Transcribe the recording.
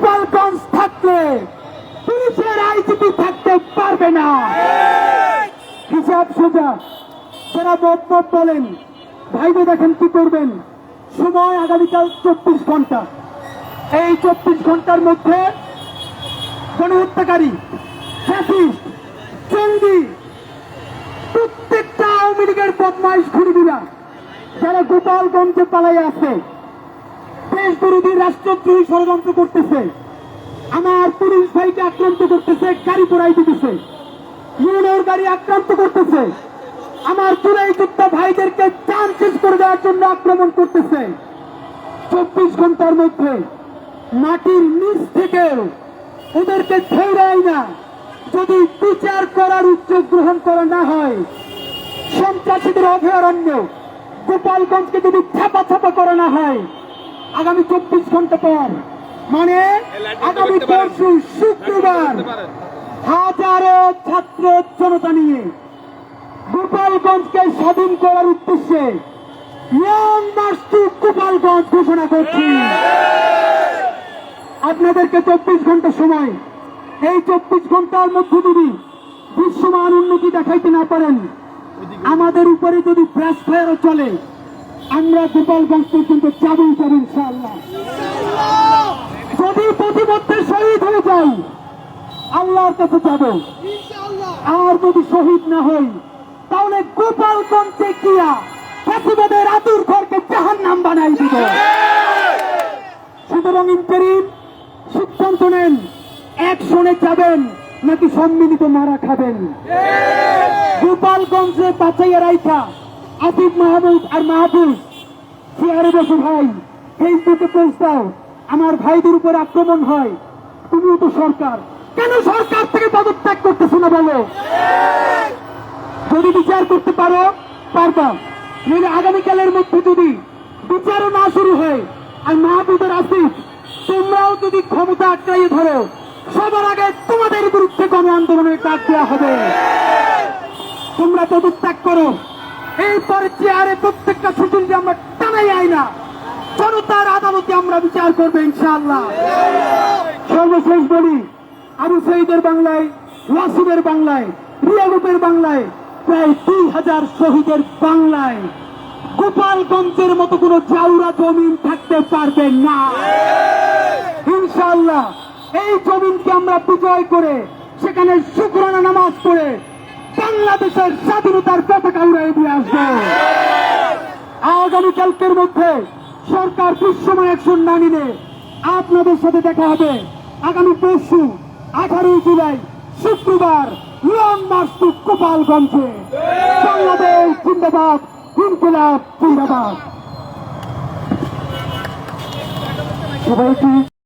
গোপালগঞ্জ থাকলে পুলিশের আইজিপি থাকতে পারবে না। হিসাব সোজা। যারা মত বলেন ভাইবে দেখেন কি করবেন? সময় আগামীকাল চব্বিশ ঘণ্টা। এই চব্বিশ ঘণ্টার মধ্যে গণহত্যাকারী, ফ্যাসিস্ট, জঙ্গি, প্রত্যেকটা আওয়ামী লীগের বদমাইশ খুনিরা যারা গোপালগঞ্জে পালাই আছে দেশ বিরোধী রাষ্ট্রদ্রোহী ষড়যন্ত্র করতেছে। আমার পুলিশ ভাইকে আক্রান্ত করতেছে, গাড়ি পোড়াই দিতেছে। ইউনোর গাড়ি আক্রান্ত করতেছে। আমার চুলাই যোদ্ধা ভাইদেরকে চান শেষ করে দেওয়ার জন্য আক্রমণ করতেছে। চব্বিশ ঘণ্টার মধ্যে মাটির নিচ থেকে ওদেরকে ছেড়াই না। যদি বিচার করার উদ্যোগ গ্রহণ করা না হয়, সন্ত্রাসীদের অভয়ারণ্য গোপালগঞ্জকে যদি ছাপা ছাপা করা না হয় আগামী চব্বিশ ঘণ্টা পর মানে আগামী পরশু শুক্রবার হাজারো ছাত্র জনতা নিয়ে গোপালগঞ্জকে স্বাধীন করার উদ্দেশ্যে গোপালগঞ্জ ঘোষণা করছি। আপনাদেরকে চব্বিশ ঘণ্টা সময় এই চব্বিশ ঘণ্টার মধ্যে যদি বিশ্বমান উন্নতি দেখাইতে না পারেন আমাদের উপরে যদি ফ্ল্যাশ ফায়ারও চলে আমরা গোপালগঞ্জ পর্যন্ত যাবই যাব ইনশাআল্লাহ। যদি প্রতিমধ্যে শহীদ হয়ে যাই আল্লাহর কাছে যাব। আর যদি শহীদ না হই তাহলে গোপালগঞ্জে গিয়া ফেসিবাদের আতুর ঘরকে জাহান নাম বানাই দিব। সুতরাং ইন্টারিম সিদ্ধান্ত নেন একশনে যাবেন নাকি সম্মিলিত মারা খাবেন। গোপালগঞ্জে বাঁচাইয়া রাইখা। আসিফ মাহমুদ আর মাহবুব চেয়ারে বসে ভাই, ফেসবুকে পোস্ট দাও। আমার ভাইদের উপর আক্রমণ হয়। তুমিও তো সরকার। কেন সরকার থেকে পদত্যাগ করতেছো না বলো? যদি বিচার করতে পারো, পারবা। নইলে আগামীকালের মধ্যে যদি বিচারও না শুরু হয়, আর মাহবুবের আসিফ, তোমরাও যদি ক্ষমতা আটকাইয়ে ধরো, সবার আগে তোমাদের বিরুদ্ধে গণ আন্দোলনের ডাক দেওয়া হবে। তোমরা পদত্যাগ করো। এরপরে চেয়ারে প্রত্যেকটা সুযোগে আমরা টানাই আই না। জনতার আদালতে আমরা বিচার করব ইনশাআল্লাহ। সর্বশেষ বলি, আবু সঈদের বাংলায়, ওয়াসিমের বাংলায় রিয়াগুপের বাংলায়, প্রায় দুই হাজার শহীদের বাংলায়। গোপালগঞ্জের মতো কোন চাউরা জমিন থাকতে পারবে না। ইনশাআল্লাহ, এই জমিনকে আমরা বিজয় করে, সেখানে শুক্রানা নামাজ পড়ে বাংলাদেশের স্বাধীনতার পতাকা উড়াই দিয়ে আসব। আগামীকালকের মধ্যে সরকার বিশ্বময় অ্যাকশন না নিলে আপনাদের সাথে দেখা হবে। আগামী পরশু, আঠারোই জুলাই, শুক্রবার, লং মার্চ টু গোপালগঞ্জে। বাংলাদেশ জিন্দাবাদ, ইনকিলাব, জিন্দাবাদ। সবাইকে